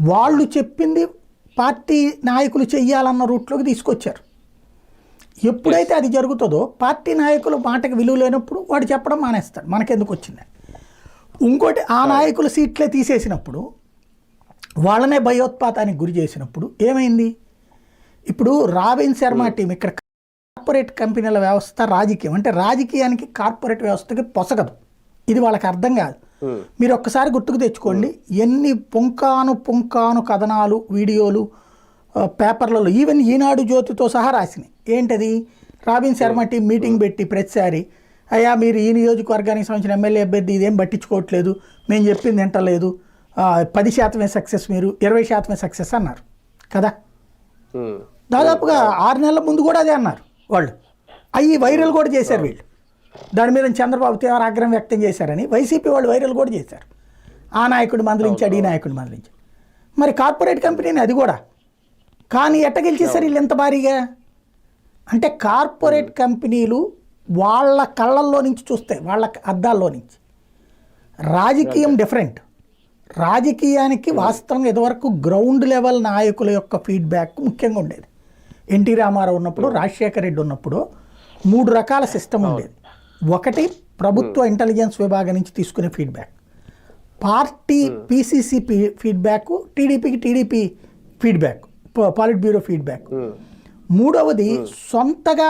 వాళ్ళు చెప్పింది పార్టీ నాయకులు చెయ్యాలన్న రూట్లోకి తీసుకొచ్చారు. ఎప్పుడైతే అది జరుగుతుందో పార్టీ నాయకులు మాటకి విలువ లేనప్పుడు వాడు చెప్పడం మానేస్తాడు. మనకెందుకు వచ్చిందని ఇంకోటి ఆ నాయకుల సీట్లే తీసేసినప్పుడు వాళ్ళనే భయోత్పాతానికి గురి చేసినప్పుడు ఏమైంది? ఇప్పుడు రాబిన్ శర్మ టీం ఇక్కడ కార్పొరేట్ కంపెనీల వ్యవస్థ రాజకీయం. అంటే రాజకీయానికి కార్పొరేట్ వ్యవస్థకి పొసగదు. ఇది వాళ్ళకి అర్థం కాదు. మీరు ఒక్కసారి గుర్తుకు తెచ్చుకోండి. ఎన్ని పుంకాను పుంకాను కథనాలు వీడియోలు పేపర్లలో ఈవెన్ ఈనాడు జ్యోతితో సహా రాసినాయి. ఏంటది? రాబిన్ శర్మ టీం మీటింగ్ పెట్టి ప్రతిసారి అయ్యా మీరు ఈ నియోజకవర్గానికి సంబంధించిన ఎమ్మెల్యే అభ్యర్థి ఇదేం పట్టించుకోవట్లేదు మేము చెప్పింది వింటలేదు. పది శాతమే సక్సెస్ మీరు ఇరవై శాతమే సక్సెస్ అన్నారు. కదా? దాదాపుగా ఆరు నెలల ముందు కూడా అదే అన్నారు వాళ్ళు. అవి వైరల్ కూడా చేశారు వీళ్ళు. దాని మీద చంద్రబాబు తీవ్ర ఆగ్రహం వ్యక్తం చేశారని వైసీపీ వాళ్ళు వైరల్ కూడా చేశారు. ఆ నాయకుడు మందలించాడు ఈ నాయకుడు మందలించాడు. మరి కార్పొరేట్ కంపెనీని అది కూడా. కానీ ఎట్ట గెలిచేశారు వీళ్ళు ఎంత భారీగా? అంటే కార్పొరేట్ కంపెనీలు వాళ్ళ కళ్ళల్లో నుంచి చూస్తాయి వాళ్ళ అద్దాల్లో నుంచి. రాజకీయం డిఫరెంట్ రాజకీయానికి వాస్తవంగా ఇదివరకు గ్రౌండ్ లెవెల్ నాయకుల యొక్క ఫీడ్బ్యాక్ ముఖ్యంగా ఉండేది. ఎన్టీ రామారావు ఉన్నప్పుడు రాజశేఖర రెడ్డి ఉన్నప్పుడు మూడు రకాల సిస్టమ్ ఉండేది. ఒకటి ప్రభుత్వ ఇంటెలిజెన్స్ విభాగం నుంచి తీసుకునే ఫీడ్బ్యాక్ పార్టీ పీసీసీ ఫీడ్బ్యాక్ టీడీపీకి TDP feedback politburo feedback. మూడవది సొంతగా